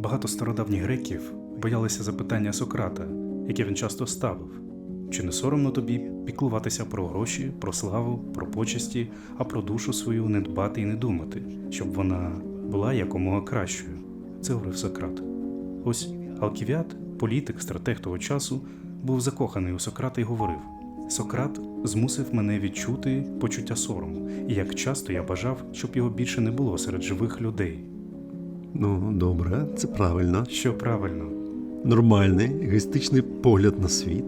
Багато стародавніх греків боялися запитання Сократа, яке він часто ставив. Чи не соромно тобі піклуватися про гроші, про славу, про почесті, а про душу свою не дбати і не думати, щоб вона була якомога кращою? Це говорив Сократ. Ось Алківіат, політик, стратег того часу, був закоханий у Сократа і говорив: Сократ змусив мене відчути почуття сорому, і як часто я бажав, щоб його більше не було серед живих людей. Ну, добре, це правильно. Що правильно, Нормальний, егоїстичний погляд на світ.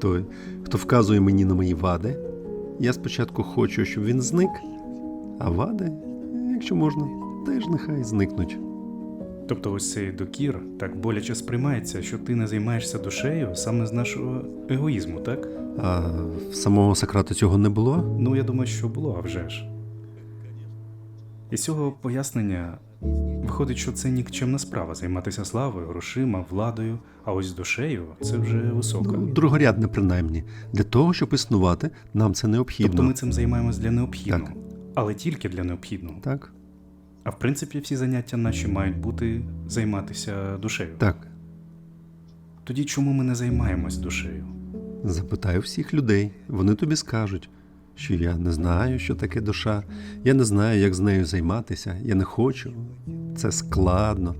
Той, хто вказує мені на мої вади. Я спочатку хочу, щоб він зник, а вади, якщо можна, теж нехай зникнуть. Тобто ось цей докір так боляче сприймається, що ти не займаєшся душею саме з нашого егоїзму, так? А в самого Сократа цього не було? Ну, я думаю, що було, а вже ж. Із цього пояснення виходить, що це нікчемна справа займатися славою, грошима, владою, а ось душею це вже висока. Ну, другорядне, принаймні. Для того, щоб існувати, нам це необхідно. тобто ми цим займаємось для необхідного, Так. але тільки для необхідного. Так? А в принципі, всі заняття наші мають бути займатися душею. Так. Тоді чому ми не займаємось душею? Запитай у всіх людей. Вони тобі скажуть, що я не знаю, що таке душа, я не знаю, як з нею займатися, я не хочу. Це складно,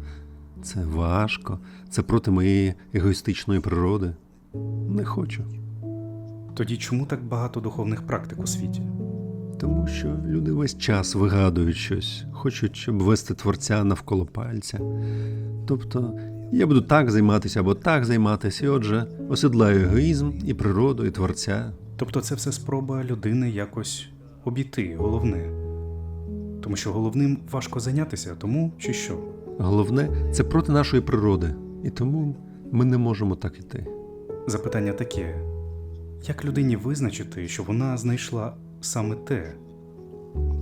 це важко, це проти моєї егоїстичної природи. Не хочу. Тоді чому так багато духовних практик у світі? Тому що люди весь час вигадують щось, хочуть обвести творця навколо пальця. Тобто, я буду так займатися або так займатися, і отже, осідлаю егоїзм і природу, і творця. Тобто це все спроба людини якось обійти головне. Тому що головним важко зайнятися, тому чи що? Головне, це проти нашої природи, і тому ми не можемо так іти. Запитання таке: як людині визначити, що вона знайшла саме те?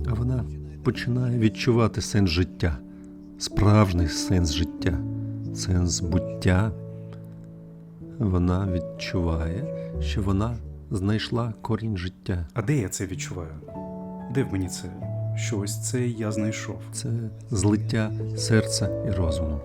А вона починає відчувати сенс життя, справжній сенс життя, сенс буття. Вона відчуває, що вона знайшла корінь життя. А де я це відчуваю? Де в мені це? Що ось це я знайшов? Це злиття серця і розуму.